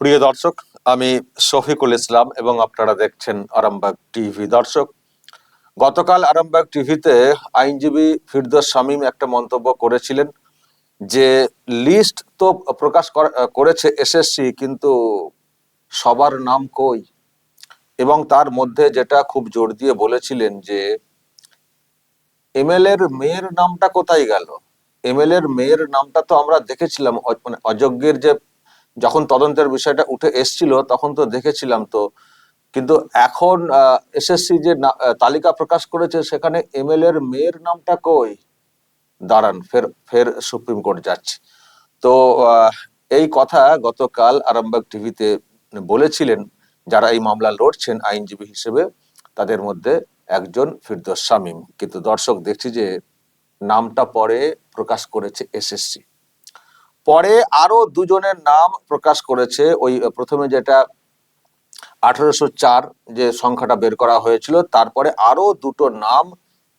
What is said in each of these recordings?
প্রিয় দর্শক, আমি শফিকুল ইসলাম এবং আপনারা দেখছেন আরামবাগ টিভি। দর্শক, গতকাল আরামবাগ টিভিতে আইনজীবী ফিরদোস শামীম একটা মন্তব্য করেছিলেন যে, লিস্ট তো প্রকাশ করেছে এসএসসি, কিন্তু সবার নাম কই? এবং তার মধ্যে যেটা খুব জোর দিয়ে বলেছিলেন যে এমএলএ এর মেয়ের নামটা কোথায় গেল? এমএলএ এর মেয়ের নামটা তো আমরা দেখেছিলাম মানে অযোগ্যের যে যখন তদন্তের বিষয়টা উঠে এসছিল, তখন তো দেখেছিলাম তো। কিন্তু এখন এসএসসি যে তালিকা প্রকাশ করেছে, সেখানে এমএলএ এর মেয়ের নামটা কই? দাঁড়ান, ফের ফের সুপ্রিম কোর্ট যাচ্ছে। তো এই কথা গতকাল আরামবাগ টিভিতে বলেছিলেন, যারা এই মামলা লড়ছেন আইনজীবী হিসেবে, তাদের মধ্যে একজন ফিরদোস শামীম। কিন্তু দর্শক দেখছি যে, নামটা পরে প্রকাশ করেছে এসএসসি পরে আরও দুজনের নাম প্রকাশ করেছে। ওই প্রথমে যেটা আঠারোশো চার যে সংখ্যাটা বের করা হয়েছিল, তারপরে আরও দুটো নাম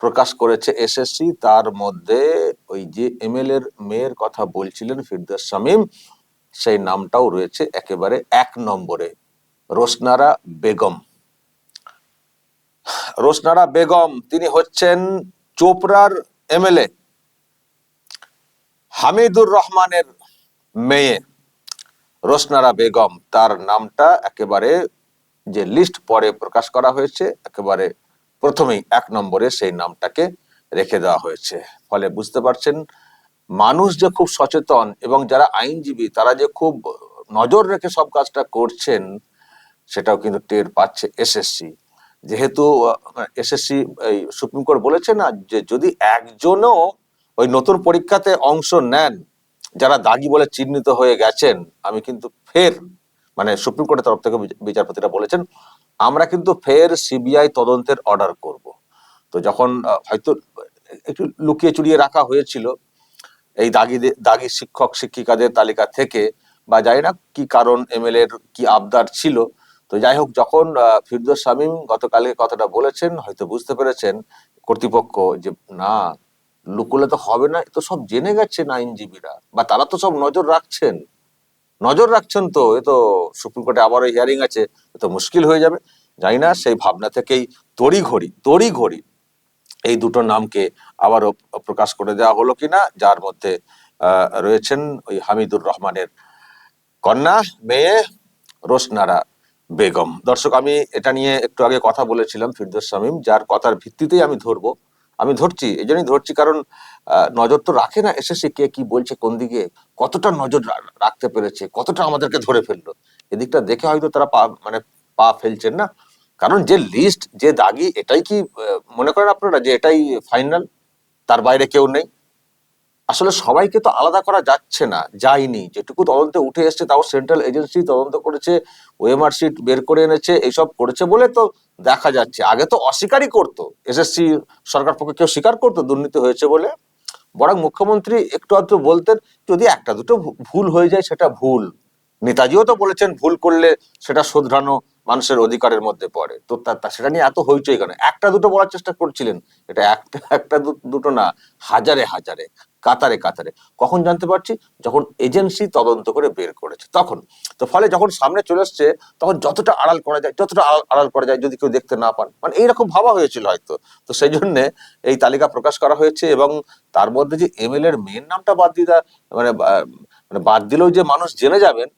প্রকাশ করেছে এসএসসি তার মধ্যে ওই যে এমএল এর মেয়ের কথা বলছিলেন ফিরদাস শামীম, সেই নামটাও রয়েছে একেবারে এক নম্বরে। রোশনারা বেগম। রোশনারা বেগম, তিনি হচ্ছেন চোপড়ার এমএলএ হামিদুর রহমানের মেয়ে রোশনারা বেগম, তার নামটা একেবারে যে লিস্ট পরে প্রকাশ করা হয়েছে, একেবারে প্রথমেই এক নম্বরে সেই নামটাকে রেখে দেওয়া হয়েছে। ফলে বুঝতে পারছেন, মানুষ যে খুব সচেতন এবং যারা আইনজীবী, তারা যে খুব নজর রেখে সব কাজটা করছেন, সেটাও কিন্তু টের পাচ্ছে এসএসসি যেহেতু এসএসসি সুপ্রিম কোর্ট বলেছে না, যে যদি একজনও ওই নতুন পরীক্ষাতে অংশ নেন যারা দাগি বলে চিহ্নিত হয়ে গেছেন, আমি কিন্তু ফের মানে সুপ্রিম কোর্টের তরফ থেকে বিচা- বিচারপতিরা বলেছেন, আমরা কিন্তু ফের সিবিআই তদন্তের অর্ডার করব। তো যখন হয়তো একটু লুকিয়ে চুরিয়ে রাখা হয়েছিল, এই দাগি দাগি শিক্ষক শিক্ষিকাদের তালিকা থেকে, বা যাই না কি কারণ এমএলএ এর কি আবদার ছিল, তো যাই হোক, যখন ফিরদোস শামীম গতকালকে কথাটা বলেছেন, হয়তো বুঝতে পেরেছেন কর্তৃপক্ষ যে, না লুকোলে তো হবে না, এ তো সব জেনে গেছেন আইনজীবীরা। বা তারা তো সব নজর রাখছেন। নজর রাখছেন তো, এ তো সুপ্রিম কোর্টে আবারও হিয়ারিং আছে, এ তো মুশকিল হয়ে যাবে। জানি না, সেই ভাবনা থেকেই তড়ি ঘড়ি তড়ি ঘড়ি এই দুটো নামকে আবারও প্রকাশ করে দেওয়া হলো কিনা, যার মধ্যে রয়েছেন ওই হামিদুর রহমানের কন্যা, মেয়ে রোশনারা বেগম। দর্শক, আমি এটা নিয়ে একটু আগে কথা বলেছিলাম ফিরদোস শামীম, যার কথার ভিত্তিতেই আমি ধরবো। আমি ধরছি এই জন্যই ধরছি কারণ নজর তো রাখে না এসেছে কে কি বলছে, কোন দিকে কতটা নজর রাখতে পেরেছে, কতটা আমাদেরকে ধরে ফেলল। এদিকটা দেখে হয়তো তারা পা মানে পা ফেলছেন না। কারণ যে লিস্ট যে দাগি, এটাই কি মনে করেন আপনারা যে এটাই ফাইনাল তার বাইরে কেউ নেই। আসলে সবাইকে তো আলাদা করা যাচ্ছে না, যায়নি। যেটুকু তদন্তে উঠে এসছে, তাও সেন্ট্রাল এজেন্সি তদন্ত করেছে, ওএমআর শিট বের করে এনেছে, এইসব করেছে বলে তো দেখা যাচ্ছে। আগে তো অস্বীকারই করতো, এসএসসি সরকার পক্ষে কেউ স্বীকার করতো, দুর্নীতি হয়েছে বলে। বরং মুখ্যমন্ত্রী একটু আধটু বলতেন, যদি একটা দুটো ভুল হয়ে যায় সেটা ভুল। নেতাজিও তো বলেছেন, ভুল করলে সেটা শোধরানো মানুষের অধিকারের মধ্যে পড়ে। তো সেটা নিয়ে এত হইচই কেন? একটা দুটো বলার চেষ্টা করছিলেন। এটা একটা একটা দুটো না, হাজারে হাজারে, কাতারে কাতারে। কখন জানতে পারছি? যখন এজেন্সি তদন্ত করে বের করেছে। তখন। তো ফলে যখন সামনে চলে এসছে, তখন যতটা আড়াল করা যায়, যতটা আড়াল- করা যায় যদি কেউ দেখতে না পান। মানে এইরকম ভাবা হয়েছিল হয়তো। তো সেই জন্যে এই তালিকা প্রকাশ করা হয়েছে এবং তার মধ্যে যে এমএল এর মেন নামটা বাদ দিয়ে মানে মানে বাদ দিলেও যে মানুষ জেনে যাবেন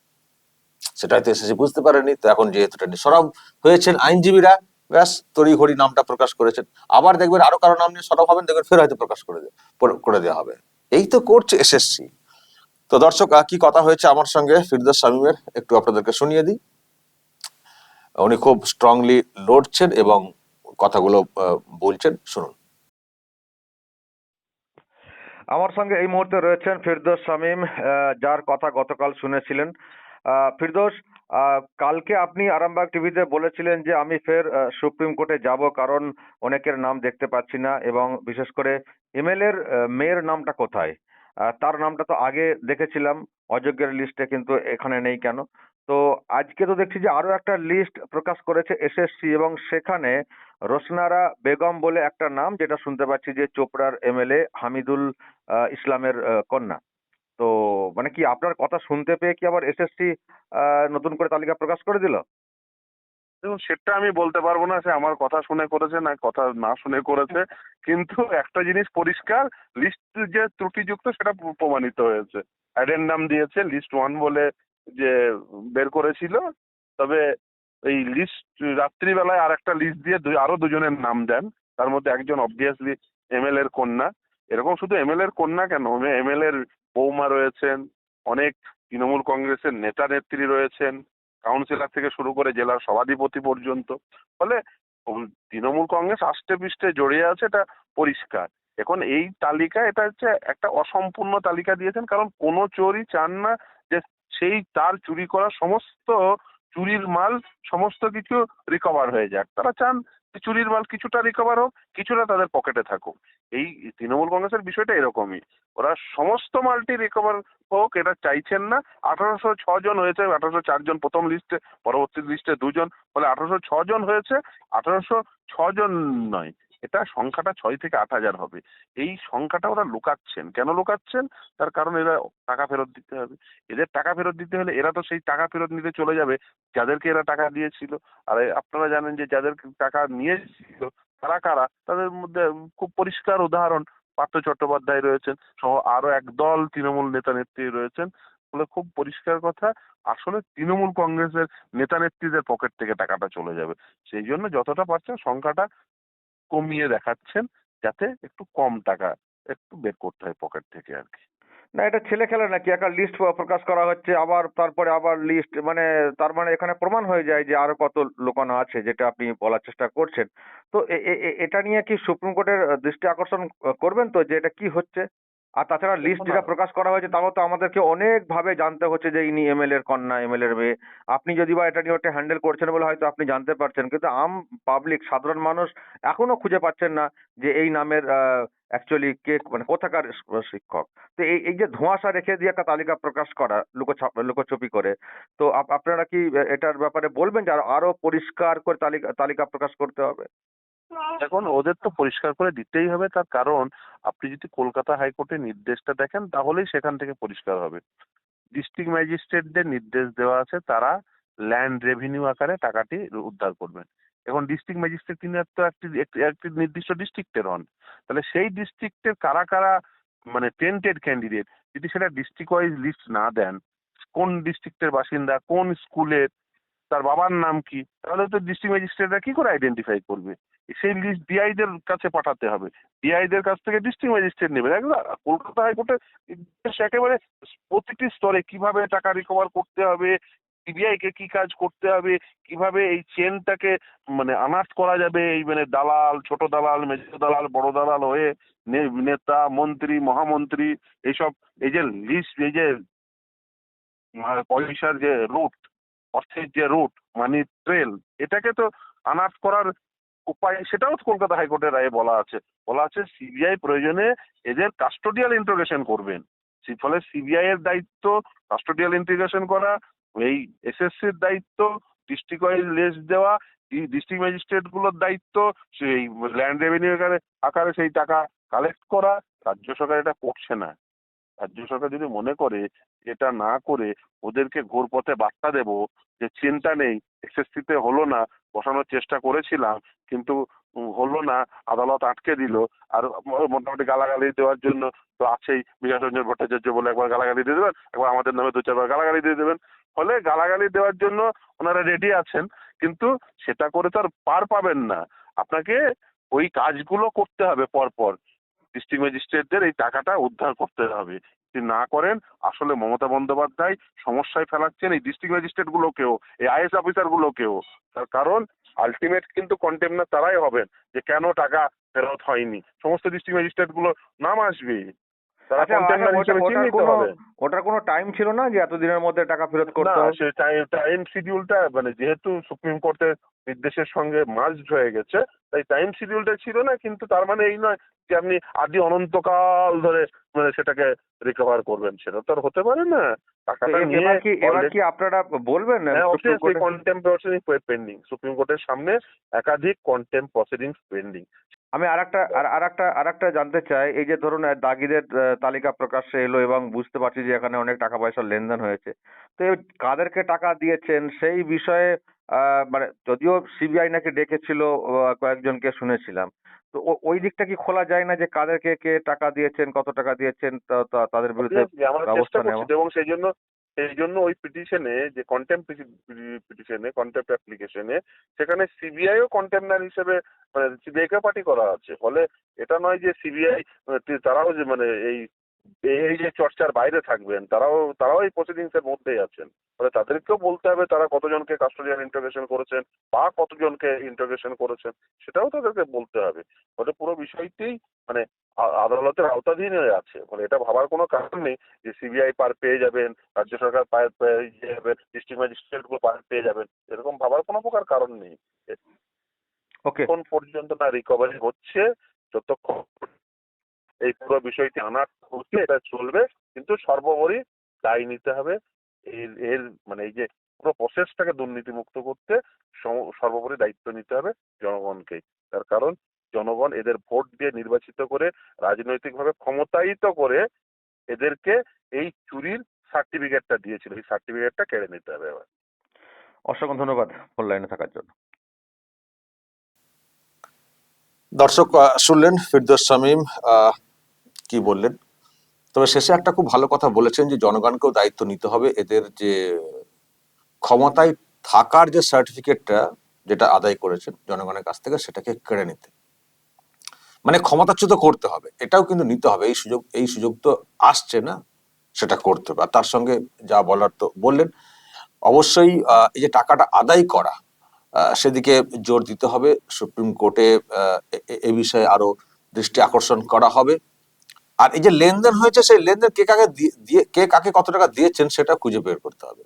সেটা হয়তো এসেছে বুঝতে পারেনি, তো এখন যেহেতু সরব হয়েছেন আইনজীবীরা, ব্যাস তড়ি ঘড়ি নামটা প্রকাশ করেছেন। আবার দেখবেন আরও কারও নাম নিয়ে সরব হবেন, দেখবেন ফের হয়তো প্রকাশ করে করে দেওয়া হবে। এই তো করছে এসএসসি তো দর্শক কি কথা হয়েছে আমার সঙ্গে? ফিরদোস শামীমের একটু আপনাদেরকে শুনিয়ে দিই। উনি খুব স্ট্রংলি লড়ছেন এবং কথাগুলো বলছেন। শুনুন। আমার সঙ্গে এই মুহূর্তে রয়েছেন ফিরদোস শামীম যার কথা গতকাল শুনেছিলেন। ফিরদোস কালকে আপনি আরামবাগ টিভিতে বলেছিলেন যে আমি ফের সুপ্রিম কোর্টে যাব কারণ অনেকের নাম দেখতে পাচ্ছি না এবং বিশেষ করে এমএলএ এর মেয়ের নামটা কোথায়? তার নামটা তো আগে দেখেছিলাম, অযোগ্যের লিস্টে কিন্তু এখানে নেই কেন? তো আজকে তো দেখছি যে আরও একটা লিস্ট প্রকাশ করেছে এসএসসি এবং সেখানে রোশনারা বেগম বলে একটা নাম, যেটা শুনতে পাচ্ছি যে চোপড়ার এমএলএ হামিদুল ইসলামের কন্যা। তো মানে কি আপনার কথা শুনতে পেয়ে কি আবার এসএসসি নতুন করে তালিকা প্রকাশ করে দিল? দেখুন, সেটা আমি বলতে পারব না, সে আমার কথা শুনে করেছে, না কথা না শুনে করেছে। কিন্তু একটা জিনিস পরিষ্কার লিস্ট যে ত্রুটিযুক্ত সেটা প্রমাণিত হয়েছে। অ্যাডেন্ডাম দিয়েছে লিস্ট ওয়ান বলে যে বের করেছিল, তবে এই লিস্ট রাত্রিবেলায় আর একটা লিস্ট দিয়ে আরও দুজনের নাম দেন। তার মধ্যে একজন অবভিয়াসলি এমএল এর কন্যা। এরকম শুধু এমএল এর কন্যা কেন? এমএল এর বৌমা রয়েছেন, অনেক তৃণমূল কংগ্রেসের নেতা নেত্রী রয়েছেন কাউন্সিলর থেকে শুরু করে জেলার সভাধিপতি পর্যন্ত। ফলে তৃণমূল কংগ্রেস আষ্টে পৃষ্ঠে জড়িয়ে আছে, এটা পরিষ্কার। এখন এই তালিকা, এটা হচ্ছে একটা অসম্পূর্ণ তালিকা দিয়েছেন, কারণ কোনো চোরই চান না যে সেই তার চুরি করা সমস্ত, চুরির মাল, সমস্ত কিছু রিকভার হয়ে যাক। তারা চান চুরির মাল কিছুটা রিকভার হোক, কিছুটা তাদের পকেটে থাকুক। এই তৃণমূল কংগ্রেসের বিষয়টা এরকমই। ওরা সমস্ত মালটি রিকভার হোক, এটা চাইছেন না। আঠারোশো ছ জন হয়েছে, আঠারোশো চারজন প্রথম লিস্টে পরবর্তী লিস্টে দুজন, ফলে আঠারোশো জন হয়েছে, আঠারোশো জন নয়। এটা সংখ্যাটা ছয় থেকে আট হাজার হবে। এই সংখ্যাটা ওরা লুকাচ্ছেন। কেন লুকাচ্ছেন? তার কারণ এরা টাকা ফেরত দিতে হবে। এদের টাকা ফেরত দিতে হলে এরা তো সেই টাকা ফেরত নিতে চলে যাবে। যাদেরকে এরা টাকা দিয়েছিল। আর আপনারা জানেন যে যাদের টাকা নিয়েছিল তারা কারা? তাদের মধ্যে খুব পরিষ্কার উদাহরণ পার্থ চট্টোপাধ্যায় রয়েছেন সহ আরও একদল তৃণমূল নেতা নেত্রী রয়েছেন। ফলে খুব পরিষ্কার কথা, আসলে তৃণমূল কংগ্রেসের নেতা নেত্রীদের পকেট থেকে টাকাটা চলে যাবে। সেই জন্য যতটা পারছেন সংখ্যাটা কমিয়ে দেখাচ্ছেন যাতে একটু কম টাকা একটু বের করতে হয় পকেট থেকে আর কি। না, এটা ছেলে খেলে নাকি একটা লিস্ট প্রকাশ করা হচ্ছে, আবার তারপরে আবার লিস্ট মানে তার মানে এখানে প্রমাণ হয়ে যায় যে আরও কত লোকানো আছে, যেটা আপনি বলার চেষ্টা করছেন। তো এটা নিয়ে কি সুপ্রিম কোর্টের দৃষ্টি আকর্ষণ করবেন তো, যে এটা কি হচ্ছে? আর তাছাড়া লিস্ট যেটা প্রকাশ করা হয়েছে তাও তো আমাদেরকে অনেক ভাবে জানতে হচ্ছে যে ইনি এমএলএ এর কন্যা এমএলএ এর মেয়ে। আপনি যদি বা এটা নিয়ে ওটা হ্যান্ডেল করছেন বলে হয়তো আপনি জানতে পারছেন কিন্তু আম পাবলিক সাধারণ মানুষ এখনও খুঁজে পাচ্ছেন না যে এই নামের অ্যাকচুয়ালি কে মানে কোথাকার শিক্ষক। তো এই এই যে ধোঁয়াশা রেখে দিয়ে একটা তালিকা প্রকাশ করা লুকোছাপ লুকোছবি করে তো আপ- আপনারা কি এটার ব্যাপারে বলবেন যে আরও পরিষ্কার করে তালিকা তালিকা প্রকাশ করতে হবে? এখন ওদের তো পরিষ্কার করে দিতেই হবে। তার কারণ, আপনি যদি কলকাতা হাইকোর্টের নির্দেশটা দেখেন, তাহলেই সেখান থেকে পরিষ্কার হবে। ডিস্ট্রিক্ট ম্যাজিস্ট্রেটদের নির্দেশ দেওয়া আছে, তারা ল্যান্ড রেভিনিউ আকারে টাকাটি উদ্ধার করবেন। এখন ডিস্ট্রিক্ট ম্যাজিস্ট্রেট তিনি তো একটি, একটি- নির্দিষ্ট ডিস্ট্রিক্টের হন। তাহলে সেই ডিস্ট্রিক্টের কারা কারা মানে টেন্টেড ক্যান্ডিডেট যদি সেটা ডিস্ট্রিক্ট ওয়াইজ লিস্ট না দেন, কোন ডিস্ট্রিক্টের বাসিন্দা, কোন স্কুলের তার বাবার নাম কি? তাহলে তো ডিস্ট্রিক্ট ম্যাজিস্ট্রেটরা কি করে আইডেন্টিফাই করবে? সেই লিস্ট ডিআইদের কাছে পাঠাতে হবে। ডিআইদের কাছ থেকে ডিস্ট্রিক্ট ম্যাজিস্ট্রেট নেবে। কলকাতা হাইকোর্টের নির্দেশ একেবারে প্রতিটি স্তরে কীভাবে টাকা রিকভার করতে হবে সিবিআই কে কি কাজ করতে হবে, কীভাবে এই চেনটাকে মানে আনার্ট করা যাবে, এই মানে দালাল, ছোট দালাল মেজো দালাল, বড় দালাল হয়ে নেতা, মন্ত্রী, মহামন্ত্রী, এইসব, এই যে লিস্ট এই যে পয়সার যে রুট অর্থের যে রুট, মানি ট্রেল, এটাকে তো আনার্ট করার উপায়, সেটাও কলকাতা হাইকোর্টের রায়ে বলা আছে। বলা আছে সিবিআই প্রয়োজনে এদের কাস্টোডিয়াল ইন্টারোগেশন করবেন। ফলে সিবিআই এর দায়িত্ব কাস্টোডিয়াল ইন্টিগ্রেশন করা, এই এসএসসির দায়িত্ব ডিস্ট্রিক্ট ওয়াইজ লিস্ট দেওয়া ডিস্ট্রিক্ট ম্যাজিস্ট্রেটগুলোর দায়িত্ব, সেই ল্যান্ড রেভিনিউ আকারে সেই টাকা কালেক্ট করা, রাজ্য সরকার এটা করছে না। রাজ্য সরকার যদি মনে করে এটা না করে ওদেরকে ঘোরপথে বার্তা দেব যে চিন্তা নেই এসএসসিতে হলো না, বসানোর চেষ্টা করেছিলাম কিন্তু হলো না, আদালত আটকে দিল আর মোটামুটি গালাগালি দেওয়ার জন্য তো আছেই বিকাশ রঞ্জন ভট্টাচার্য বলে একবার গালাগালি দিয়ে দেবেন, একবার আমাদের নামে দু চারবার গালাগালি দিয়ে দেবেন। ফলে গালাগালি দেওয়ার জন্য ওনারা রেডি আছেন কিন্তু সেটা করে তো আর পার পাবেন না। আপনাকে ওই কাজগুলো করতে হবে পরপর। ডিস্ট্রিক্ট ম্যাজিস্ট্রেটদের এই টাকাটা উদ্ধার করতে হবে। যদি না করেন আসলে মমতা বন্দ্যোপাধ্যায় সমস্যায় ফেলাচ্ছেন এই ডিস্ট্রিক্ট ম্যাজিস্ট্রেট গুলোকেও এই আইএস অফিসার গুলোকেও তার কারণ আলটিমেট কিন্তু কন্টেমনার তারাই হবেন যে কেন টাকা ফেরত হয়নি। সমস্ত ডিস্ট্রিক্ট ম্যাজিস্ট্রেটগুলো নাম আসবে। তারা আচ্ছা, আচ্ছা, কন্টেমনার হিসেবে চিহ্নিত হবে। ওটার কোনো টাইম ছিল না যে এতদিনের মধ্যে টাকা ফেরত করতে হবে? সে টাইম শিডিউলটা মানে যেহেতু সুপ্রিম কোর্টের নির্দেশের সঙ্গে মার্জড হয়ে গেছে তাই টাইম শিডিউলটা ছিল না কিন্তু তার মানে এই নয় যে আপনি আদি অনন্তকাল ধরে মানে সেটাকে রিকভার করবেন সেটা তো আর হতে পারে না। টাকাটা নিয়ে কি এবার কি আপনারা বলবেন কন্টেম্প পেন্ডিং সুপ্রিম কোর্টের সামনে একাধিক কন্টেম্প প্রসিডিংস পেন্ডিং আমি আরেকটা আর আরেকটা আরেকটা জানতে চাই এই যে ধরুন দাগিদের তালিকা প্রকাশ্যে এলো এবং বুঝতে পারছি যে এখানে অনেক টাকা পয়সার লেনদেন হয়েছে। তো কাদেরকে টাকা দিয়েছেন সেই বিষয়ে আহ, মানে যদিও সিবিআই নাকি ডেকেছিল কয়েকজনকে শুনেছিলাম। তো ওই দিকটা কি খোলা যায় না যে কাদেরকে কে টাকা দিয়েছেন কত টাকা দিয়েছেন তাদের বিরুদ্ধে ব্যবস্থা নেওয়া? এবং সেই জন্য সেই জন্য ওই পিটিশনে যে কন্টেম্প পিটিশনে কন্টেম্প অ্যাপ্লিকেশনে সেখানে সিবিআইও কন্টেম্পনার হিসেবে মানে সিবিআই কে পার্টি করা আছে। ফলে এটা নয় যে সিবিআই তারাও যে মানে এই এই যে চর্চার বাইরে থাকবেন, তারাও তারাও এই প্রসিডিংস এর মধ্যেই আছেন। ফলে তাদেরকেও বলতে হবে তারা কতজনকে কাস্টোডিয়ান ইন্টারোগেশন করেছেন বা কতজনকে ইন্টারোগেশন করেছেন, সেটাও তাদেরকে বলতে হবে। ফলে পুরো বিষয়টি মানে আদালতের আওতাধীন হয়ে আছে। ফলে এটা ভাবার কোনো কারণ নেই যে সিবিআই পার পেয়ে যাবেন রাজ্য সরকার পার পেয়ে যাবেন ডিস্ট্রিক্ট ম্যাজিস্ট্রেটগুলো পার পেয়ে যাবেন এরকম ভাবার কোনো প্রকার কারণ নেই। ওকে এখন পর্যন্ত না রিকভারি হচ্ছে যতক্ষণ এই পুরো বিষয়টি আনা হচ্ছে এটা চলবে কিন্তু সর্বোপরি দায় নিতে হবে। এর এর মানে এই যে পুরো প্রসেসটাকে দুর্নীতিমুক্ত করতে সর্বোপরি দায়িত্ব নিতে হবে জনগণকেই। তার কারণ জনগণ এদের ভোট দিয়ে নির্বাচিত করে রাজনৈতিকভাবে ক্ষমতায়িত করে এদেরকে এই চুরির সার্টিফিকেটটা দিয়েছিল। এই সার্টিফিকেটটা কেড়ে নিতে হবে এবার। অসংখ্য ধন্যবাদ ফোন লাইনে থাকার জন্য। দর্শক শুনলেন ফিরদোস শামীম আহ, কি বললেন? তবে শেষে একটা খুব ভালো কথা বলেছেন যে জনগণকেও দায়িত্ব নিতে হবে। এদের যে ক্ষমতায় থাকার যে সার্টিফিকেটটা যেটা আদায় করেছেন জনগণের কাছ থেকে সেটাকে কেড়ে নিতে। মানে ক্ষমতাচ্যুত করতে হবে। এটাও কিন্তু নিতে হবে। এই সুযোগ এই সুযোগ তো আসছে না, সেটা করতে হবে। আর তার সঙ্গে যা বলার তো বললেন, অবশ্যই এই যে টাকাটা আদায় করা সেদিকে জোর দিতে হবে। সুপ্রিম কোর্টে এ- বিষয়ে আরও দৃষ্টি আকর্ষণ করা হবে। আর এই যে লেনদেন হয়েছে, সেই লেনদেন কে কাকে দিয়ে, কে কাকে কত টাকা দিয়েছেন, সেটা খুঁজে বের করতে হবে।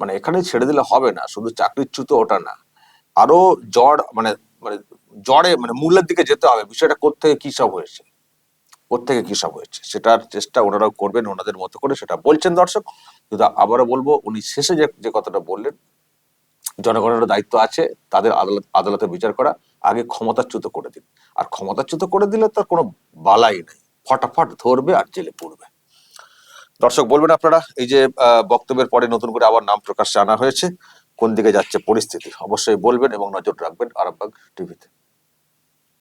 মানে এখানে ছেড়ে দিলে হবে না, শুধু চাকরিচ্যুত ওটা না। আরও জড় মানে মানে জড়ে মানে মূলের দিকে যেতে হবে, বিষয়টা কোত্থেকে কি সব হয়েছে? কোত্থেকে কি সব হয়েছে? সেটার চেষ্টা ওনারাও করবেন, ওনাদের মতো করে সেটা বলছেন দর্শক। কিন্তু আবারও বলব, উনি শেষে যে যে কথাটা বললেন জনগণের দায়িত্ব আছে, তাদের আদালত, আদালতে বিচার করা, আগে ক্ষমতাচ্যুত করে দিন। আর ক্ষমতাচ্যুত করে দিলে তার কোনো বালাই নেই, ফটাফট ধরবে আর জেলে পড়বে। দর্শক, বলবেন আপনারা, এই যে বক্তব্যের পরে নতুন করে আবার নাম প্রকাশ্যে আনা হয়েছে, কোন দিকে যাচ্ছে পরিস্থিতি? অবশ্যই বলবেন এবং নজর রাখবেন আরামবাগ টিভিতে।